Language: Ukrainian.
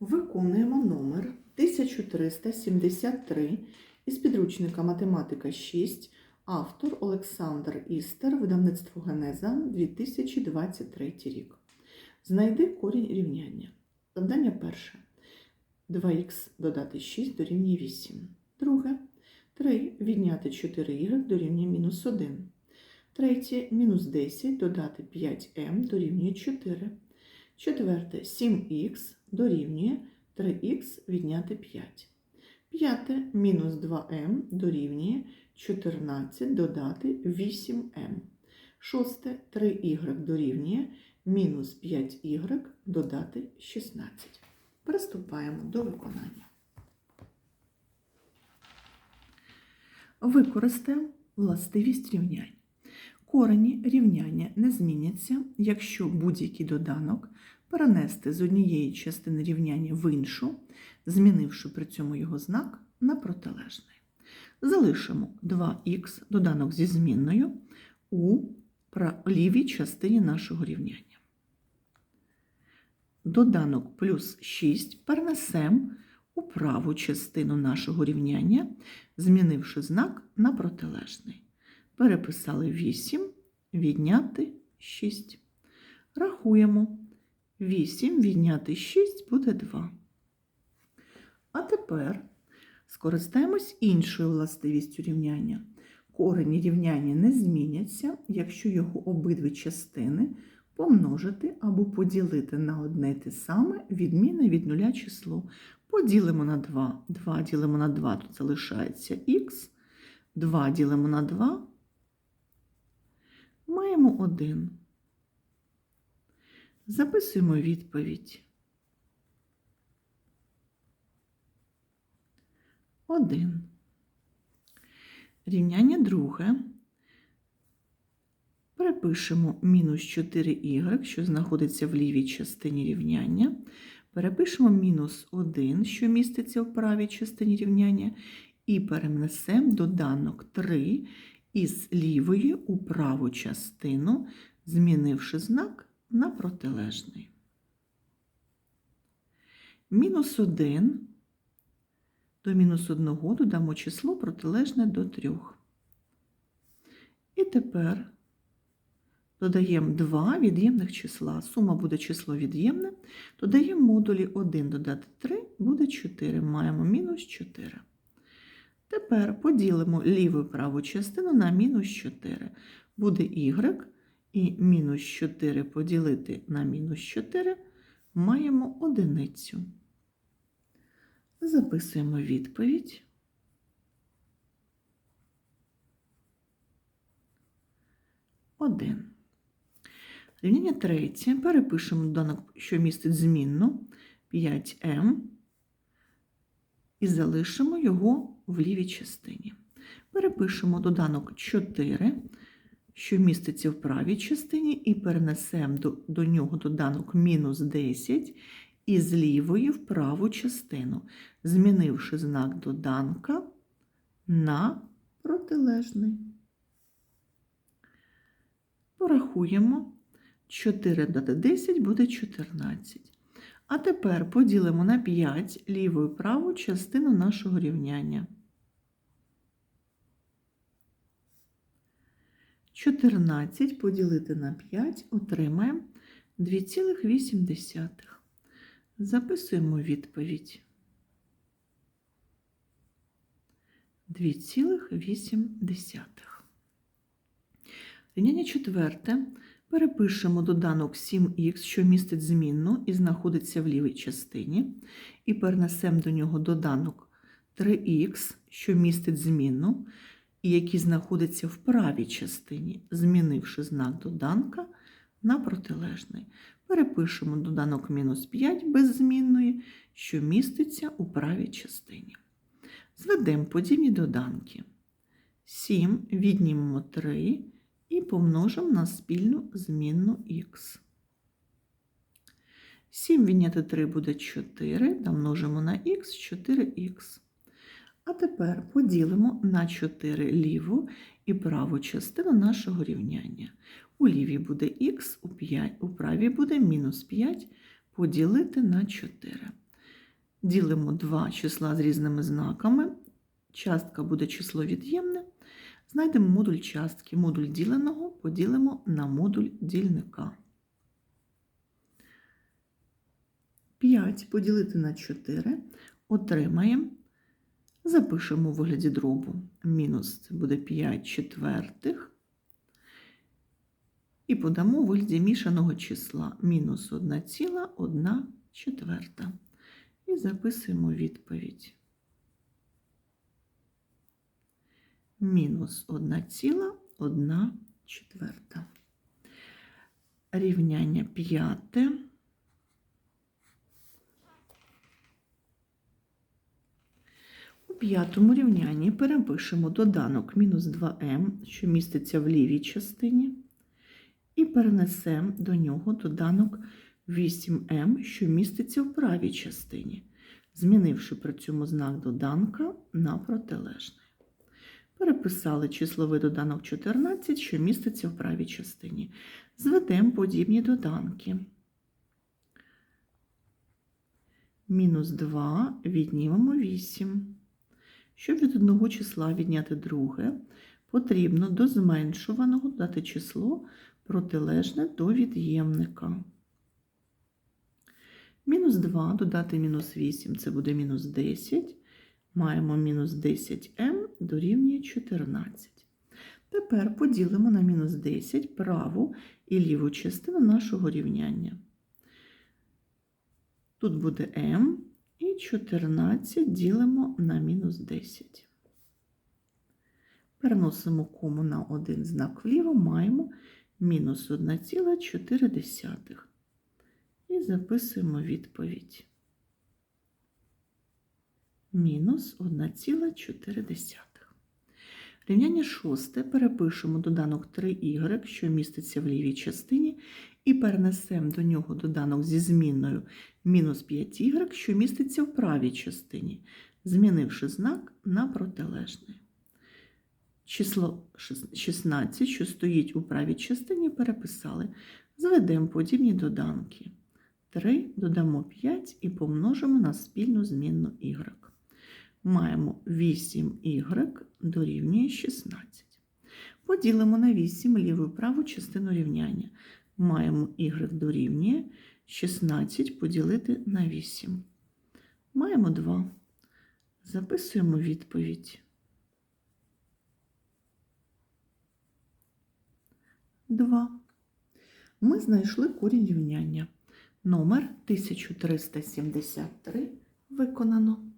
Виконуємо номер 1373 із підручника Математика 6, автор Олександр Істер, видавництво Генеза 2023 рік. Знайди корінь рівняння. Завдання перше. 2х додати 6 дорівнює 8. Друге. 3 відняти 4y дорівнює мінус 1. Третє. Мінус 10 додати 5m дорівнює 4. Четверте, 7х дорівнює 3х відняти 5. П'яте, мінус 2m дорівнює 14 додати 8m. Шосте, 3y дорівнює мінус 5y додати 16. Приступаємо до виконання. Використаємо властивість рівнянь. Корені рівняння не зміняться, якщо будь-який доданок перенести з однієї частини рівняння в іншу, змінивши при цьому його знак на протилежний. Залишимо 2х доданок зі змінною у лівій частині нашого рівняння. Доданок плюс 6 перенесемо у праву частину нашого рівняння, змінивши знак на протилежний. Переписали 8, відняти 6. Рахуємо. 8 відняти 6 буде 2. А тепер скористаємось іншою властивістю рівняння. Корені рівняння не зміняться, якщо його обидві частини помножити або поділити на одне те саме відмінне від нуля число. Поділимо на 2. 2 ділимо на 2, тут залишається х. 2 ділимо на 2. Маємо 1. Записуємо відповідь. 1. Рівняння друге. Перепишемо мінус 4y, що знаходиться в лівій частині рівняння. Перепишемо мінус 1, що міститься в правій частині рівняння, і перенесемо доданок 3 із лівої у праву частину, змінивши знак на протилежний. Мінус 1 до мінус 1 додамо число протилежне до 3. І тепер додаємо 2 від'ємних числа. Сума буде число від'ємне. Додаємо модулі 1 додати 3 буде 4. Маємо мінус 4. Тепер поділимо ліву і праву частину на мінус 4. Буде y, і мінус 4 поділити на мінус 4 маємо одиницю. Записуємо відповідь. Один. Рівняння третє. Перепишемо доданок, що містить змінну 5m, і залишимо його в лівій частині. Перепишемо доданок 4, що міститься в правій частині, і перенесемо до, до нього доданок мінус 10 і з лівої в праву частину, змінивши знак доданка на протилежний. Порахуємо. 4 додати 10 буде 14. А тепер поділимо на 5 ліву і праву частину нашого рівняння. 14 поділити на 5 отримаємо 2,8. Записуємо відповідь. 2,8. Рівняння четверте. Перепишемо доданок 7х, що містить змінну і знаходиться в лівій частині, і перенесемо до нього доданок 3х, що містить змінну, і який знаходиться в правій частині, змінивши знак доданка на протилежний. Перепишемо доданок мінус 5 без змінної, що міститься у правій частині. Зведемо подібні доданки. 7 віднімемо 3 і помножимо на спільну змінну х. 7 відняти 3 буде 4, домножимо на х 4х. А тепер поділимо на 4 ліву і праву частину нашого рівняння. У лівій буде х, у, 5, у правій буде мінус 5 поділити на 4. Ділимо два числа з різними знаками. Частка буде число від'ємне. Знайдемо модуль частки. Модуль діленого поділимо на модуль дільника. 5 поділити на 4 отримаємо. Запишемо у вигляді дробу. Мінус це буде 5 четвертих. І подамо у вигляді мішаного числа мінус 1,1 четверта. І записуємо відповідь. Мінус 1,1 четверта. Рівняння п'яте. У п'ятому рівнянні перепишемо доданок мінус 2m, що міститься в лівій частині, і перенесемо до нього доданок 8m, що міститься в правій частині, змінивши при цьому знак доданка на протилежний. Переписали числовий доданок 14, що міститься в правій частині. Зведемо подібні доданки. Мінус 2 віднімемо 8. Щоб від одного числа відняти друге, потрібно до зменшуваного додати число протилежне до від'ємника. Мінус 2 додати мінус 8 це буде мінус 10. Маємо мінус 10m дорівнює 14. Тепер поділимо на мінус 10 праву і ліву частину нашого рівняння. Тут буде m і 14 ділимо на мінус 10. Переносимо кому на один знак вліво, маємо мінус 1,4. І записуємо відповідь. Мінус 1,4. Рівняння шосте перепишемо доданок 3y, що міститься в лівій частині, і перенесемо до нього доданок зі змінною мінус 5y, що міститься в правій частині, змінивши знак на протилежний. Число 16, що стоїть у правій частині, переписали. Зведемо подібні доданки. 3 додамо 5 і помножимо на спільну змінну y. Маємо 8y дорівнює 16. Поділимо на 8 ліву і праву частину рівняння. Маємо y дорівнює 16 поділити на 8. Маємо 2. Записуємо відповідь. 2. Ми знайшли корінь рівняння. Номер 1373 виконано.